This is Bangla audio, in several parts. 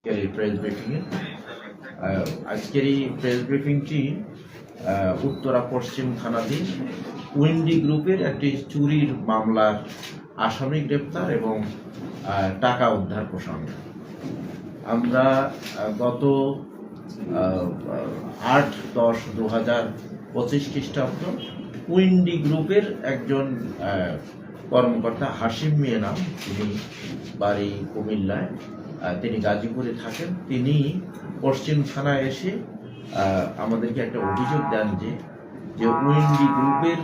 আজকের প্রেস ব্রিফিংয়ে আজকের এই প্রেস ব্রিফিংটি উত্তরা, পশ্চিম থানাধীন উইন্ডি গ্রুপের একটি চুরির মামলার আসামি গ্রেপ্তার এবং টাকা উদ্ধার প্রসঙ্গে। আমরা গত আট দশ দু হাজার পঁচিশ খ্রিস্টাব্দ উইন্ডি গ্রুপের একজন কর্মকর্তা হাসিম মিয়া নাম, তিনি বাড়ি কুমিল্লায়। তিনি গাজীপুরে থাকেন। তিনি পশ্চিম থানায় এসে আমাদেরকে একটা অভিযোগ দেন যে যে উইন্ডি গ্রুপের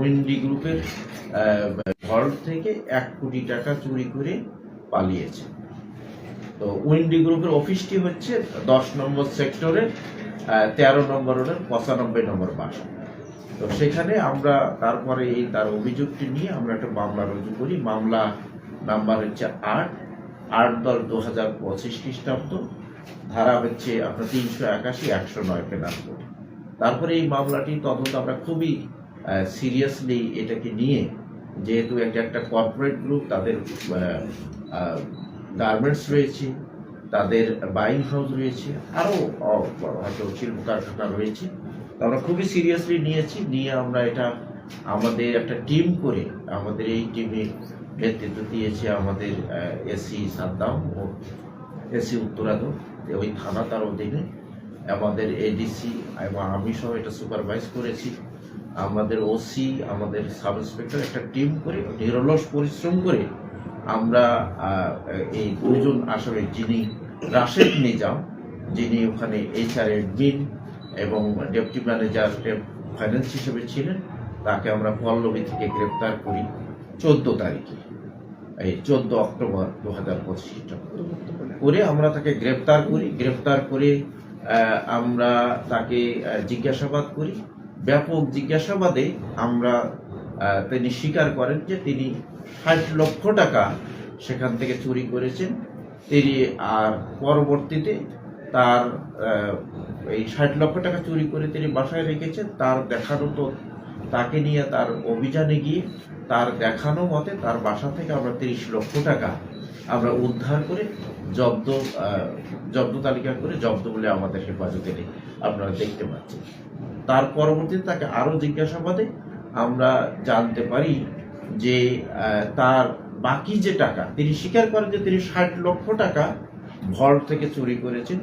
উইন্ডি গ্রুপের ঘর থেকে এক কোটি টাকা চুরি করে পালিয়েছে। তো উইন্ডি গ্রুপের অফিসটি হচ্ছে দশ নম্বর সেক্টরের তেরো নম্বর রোডের পঁচানব্বই নম্বর বাসা। তো সেখানে আমরা তারপরে এই তার অভিযোগটি নিয়ে আমরা একটা মামলা রুজু করি। মামলা নাম্বার হচ্ছে আট। আট দশ দু হাজার পঁচিশ খ্রিস্টাব্দ ধারা হচ্ছে আপনার তিনশো একাশি, একশো নয় পেনাল কোড তারপরে এই মামলাটি তদন্ত আমরা খুবই সিরিয়াসলি এটাকে নিয়ে, যেহেতু এটা একটা কর্পোরেট গ্রুপ তাদের গার্মেন্টস রয়েছে, তাদের বাইং হাউস রয়েছে আরও হয়তো শিল্প কারখানা রয়েছে। আমরা খুবই সিরিয়াসলি নিয়েছি, নিয়ে আমরা এটা আমাদের একটা টিম করে, আমাদের এই টিমে নেতৃত্ব দিয়েছে আমাদের এসি সাদ্দাম ও এসি উত্তরাধর ওই থানা তার অধীনে। আমাদের এডিসি এবং আমি সহ এটা সুপারভাইজ করেছি। আমাদের ওসি আমাদের সাব ইন্সপেক্টর একটা টিম করে নিরলস পরিশ্রম করে আমরা এই দুজন আসলে যিনি রাশেদ নিজাম, যিনি ওখানে এইচআর এডমিন এবং ডেপুটি ম্যানেজার ফাইন্যান্স হিসেবে ছিলেন, তাকে আমরা পল্লবী থেকে গ্রেপ্তার করি চোদ্দ তারিখে। এই চোদ্দ অক্টোবর দু হাজার পঁচিশ করে আমরা তাকে গ্রেপ্তার করি গ্রেপ্তার করে আমরা তাকে জিজ্ঞাসাবাদ করি। ব্যাপক জিজ্ঞাসাবাদে আমরা তিনি স্বীকার করেন যে তিনি ষাট লক্ষ টাকা সেখান থেকে চুরি করেছেন। তিনি আর পরবর্তীতে তার এই ষাট লক্ষ টাকা চুরি করে তিনি বাসায় রেখেছেন। তার দেখানো তো তাকে নিয়ে তার অভিযানে গিয়ে তার দেখানো মতে তার বাসা থেকে আমরা তিরিশ লক্ষ টাকা আমরা উদ্ধার করে জব্দ জব্দ তালিকা করে জব্দ বলে আমাদের হেফাজতে নেই। আপনারা দেখতে পাচ্ছেন। তার পরবর্তীতে তাকে আরও জিজ্ঞাসাবাদে আমরা জানতে পারি যে তার বাকি যে টাকা, তিনি স্বীকার করেন যে তিনি ষাট লক্ষ টাকা ভল্ট থেকে চুরি করেছেন।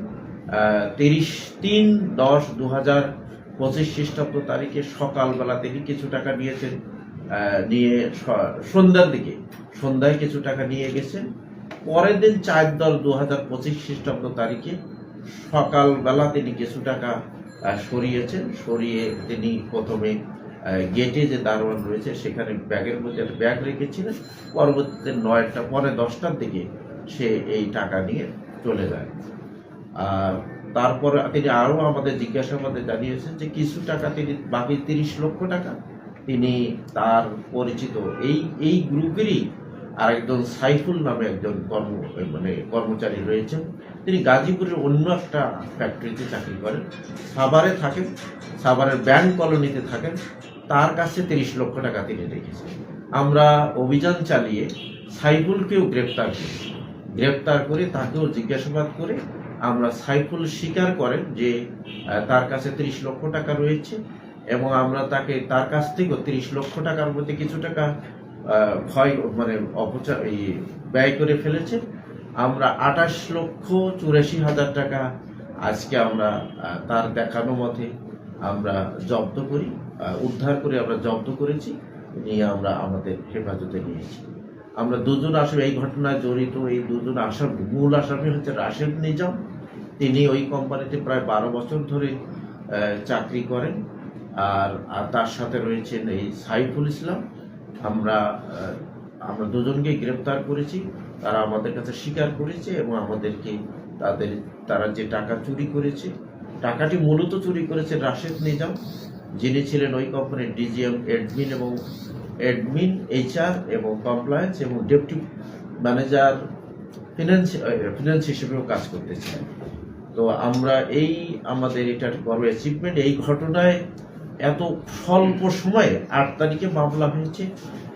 তিরিশ তিন দশ দু হাজার পঁচিশ খ্রিস্টাব্দ তারিখে সকালবেলা তিনি কিছু টাকা নিয়েছেন নিয়ে সন্ধ্যার দিকে। সন্ধ্যায় কিছু টাকা নিয়ে গেছেন। পরের দিন চার দল দু হাজার পঁচিশ খ্রিস্টাব্দ তারিখে সকালবেলা তিনি কিছু টাকা সরিয়েছেন। সরিয়ে তিনি প্রথমে গেটে যে দারোয়ান রয়েছে, সেখানে ব্যাগের মধ্যে একটা ব্যাগ রেখেছিলেন। পরবর্তীতে নয়টা, পরে দশটার দিকে সে এই টাকা নিয়ে চলে যায়। আর তারপরে তিনি আরও আমাদের জিজ্ঞাসাবাদে জানিয়েছেন যে কিছু টাকা তিনি, বাকি তিরিশ লক্ষ টাকা তিনি তার পরিচিত। এই এই গ্রুপেরই আর একজন সাইফুল নামে একজন কর্ম মানে কর্মচারী রয়েছেন। তিনি গাজীপুরের অন্য একটা ফ্যাক্টরিতে চাকরি করেন। সাভারে থাকেন, সাভারের ব্যাংক কলোনিতে থাকেন। তার কাছে তিরিশ লক্ষ টাকা তিনি রেখেছেন। আমরা অভিযান চালিয়ে সাইফুলকেও গ্রেপ্তার করি। গ্রেপ্তার করে তাকেও জিজ্ঞাসাবাদ করে আমরা সাইফুল স্বীকার করেন যে তার কাছে তিরিশ লক্ষ টাকা রয়েছে এবং আমরা তাকে, তার কাছ থেকেও তিরিশ লক্ষ টাকার মধ্যে কিছু টাকা ক্ষয় মানে অপচার ব্যয় করে ফেলেছে। আমরা আঠাশ লক্ষ চুরাশি হাজার টাকা আজকে আমরা তার দেখানো মতে আমরা জব্দ করি উদ্ধার করে আমরা জব্দ করেছি, নিয়ে আমরা আমাদের হেফাজতে নিয়েছি। আমরা দুজন আসামি এই ঘটনায় জড়িত, এই দুজন আসামি, মূল আসামি হচ্ছে রাশেদ নিজাম তিনি ওই কোম্পানিতে প্রায় বারো বছর ধরে চাকরি করেন। আর তার সাথে রয়েছেন এই সাইফুল ইসলাম। আমরা আমরা দুজনকে গ্রেপ্তার করেছি। তারা আমাদের কাছে স্বীকার করেছে এবং আমাদেরকে তাদের, তারা যে টাকা চুরি করেছে, টাকাটি মূলত চুরি করেছে রাশেদ নিজাম, যিনি ছিলেন ওই কোম্পানির ডিজিএম এডমিন এবং এডমিন এইচআর এবং কমপ্লায়েন্স এবং ডেপুটি ম্যানেজার, ফিনান্স ফিনান্স হিসেবেও কাজ করতেছিলেন তো আমরা এই আমাদের এটা একটা বড় অ্যাচিভমেন্ট এই ঘটনায় এত স্বল্প সময়ে আট তারিখে মামলা হয়েছে।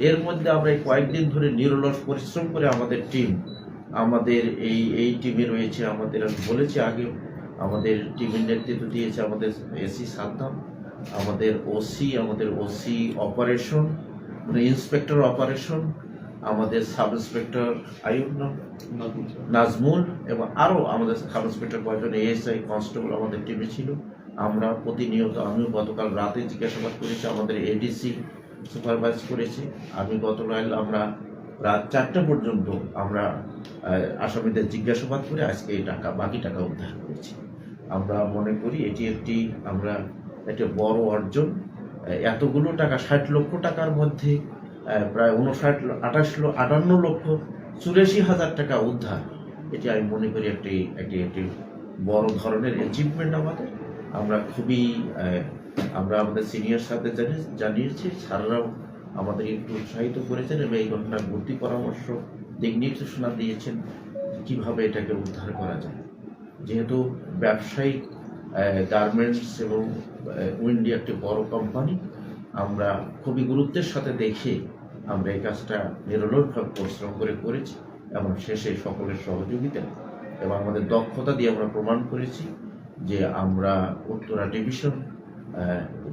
এর মধ্যে আমরা কয়েকদিন ধরে নিরলস পরিশ্রম করে আমাদের টিম আমাদের এই এই টিমে রয়েছে, আমাদের আমি বলেছি আগে আমাদের টিমের নেতৃত্ব দিয়েছে আমাদের এসি সাদ্দাম, আমাদের ওসি আমাদের ওসি অপারেশন ইন্সপেক্টর অপারেশন আমাদের সাব ইন্সপেক্টর আয়ুব নাজমুল এবং আরও আমাদের সাব ইন্সপেক্টর কয়েকজন এএসআই কনস্টেবল আমাদের টিমে ছিল। আমরা প্রতিনিয়ত, আমিও গতকাল রাতে জিজ্ঞাসাবাদ করেছি, আমাদের এডিসি সুপারভাইজ করেছি। আমি গতকাল আমরা রাত চারটা পর্যন্ত আমরা আসামিদের জিজ্ঞাসাবাদ করে আজকে এই টাকা, বাকি টাকা উদ্ধার করেছি। আমরা মনে করি এটি একটি, আমরা একটা বড় অর্জন। এতগুলো টাকা, ষাট লক্ষ টাকার মধ্যে প্রায় উনষাট, আঠাশ আটান্ন লক্ষ চুরাশি হাজার টাকা উদ্ধার। এটি আমি মনে করি একটি একটি একটি বড় ধরনের অ্যাচিভমেন্ট আমাদের। আমরা খুবই আমরা আমাদের সিনিয়র সাথে জানিয়েছি, স্যাররাও আমাদের একটু উৎসাহিত করেছেন এবং এই ঘটনার বুদ্ধি পরামর্শ, দিক নির্দেশনা দিয়েছেন কীভাবে এটাকে উদ্ধার করা যায়। যেহেতু ব্যবসায়িক গার্মেন্টস এবং উইন্ডি একটি বড় কোম্পানি আমরা খুবই গুরুত্বের সাথে দেখে আমরা এই কাজটা নিরলসভাবে পরিশ্রম করে করেছি এবং শেষে সকলের সহযোগিতা এবং আমাদের দক্ষতা দিয়ে আমরা প্রমাণ করেছি যে আমরা উত্তরা ডিভিশন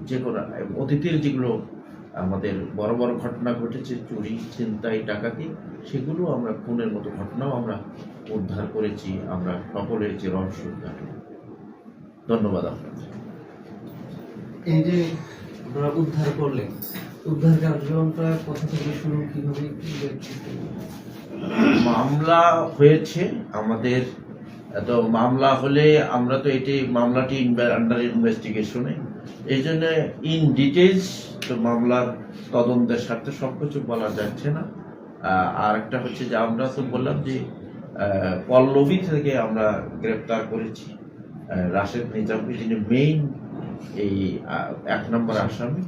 যে কোনো অতীতের যেগুলো আমাদের বড় বড় ঘটনা ঘটেছে, চুরি, ছিনতাই, ডাকাতি, সেগুলো আমরা খুনের মতো ঘটনাও আমরা উদ্ধার করেছি, আমরা সকলের যে রহস্য উদ্ঘাটন ধন্যবাদ আপনাদের। এই যে আপনারা উদ্ধার করলেন উদ্ধার কার্যক্রমটা কোথা থেকে শুরু, কীভাবে মামলা হয়েছে আমাদের তো মামলা হলে আমরা তো এটি, মামলাটি আন্ডার ইনভেস্টিগেশনে এই জন্য ইন ডিটেলস তো মামলার তদন্তের স্বার্থে সব কিছু বলা যাচ্ছে না। আর একটা হচ্ছে যে আমরা তো বললাম যে পল্লবী থেকে আমরা গ্রেপ্তার করেছি। রাশেদ নিজামী যিনি মেইন এই এক নম্বর আসামি।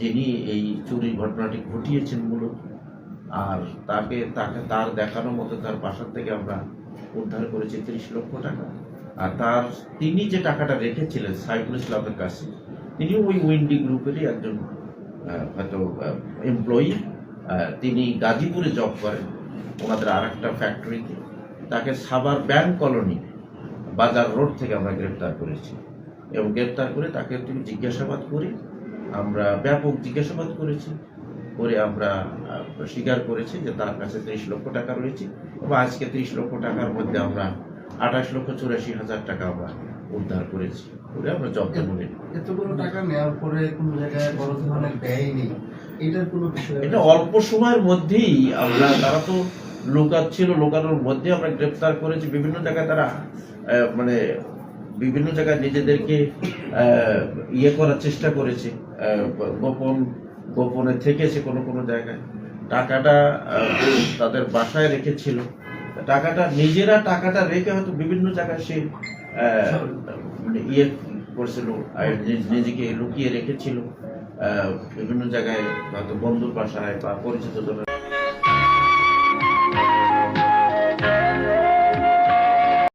যিনি এই চুরি ঘটনাটি ঘটিয়েছেন মূলত, আর তাকে তাকে তার দেখানো মতো তার বাসার থেকে আমরা উদ্ধার করেছি তিরিশ লক্ষ টাকা। আর তার, তিনি যে টাকাটা রেখেছিলেন সাইফুল ইসলামের কাছে, তিনি ওই উইন্ডি গ্রুপেরই একজন হয়তো এমপ্লয়ি তিনি গাজীপুরে জব করেন ওনাদের আর একটা ফ্যাক্টরিতে তাকে সাবার ব্যাংক কলোনি, বাজার রোড থেকে আমরা গ্রেপ্তার করেছি। এবং গ্রেপ্তার করে তাকে তুমি জিজ্ঞাসাবাদ করি আমরা ব্যাপক জিজ্ঞাসাবাদ করেছি করে আমরা স্বীকার করেছি যে তার কাছে তিরিশ লক্ষ টাকা রয়েছে এবং আজকে তিরিশ লক্ষ টাকার মধ্যে আমরা আঠাশ লক্ষ চুরাশি হাজার টাকা আমরা উদ্ধার করেছি করে আমরা জব্দ করে। এতগুলো টাকা নেওয়ার পরে কোনো জায়গায় বড় ধরনের ব্যয় নেই। এটার কোনো বিষয় এটা অল্প সময়ের মধ্যেই আমরা তারা তো লুকাচ্ছিল লুকানোর মধ্যে আমরা গ্রেপ্তার করেছি। বিভিন্ন জায়গায় তারা মানে বিভিন্ন জায়গায় নিজেদেরকে ইয়ে করার চেষ্টা করেছে। গোপন, গোপনে থেকেছে কোনো কোনো জায়গায়। টাকাটা তাদের বাসায় রেখেছিল। টাকাটা, নিজেরা টাকাটা রেখে হয়তো বিভিন্ন জায়গায় সে মানে ইয়ে করেছিল নিজেকে লুকিয়ে রেখেছিল। বিভিন্ন জায়গায় হয়তো বন্ধুর বাসায় বা পরিচিত জনের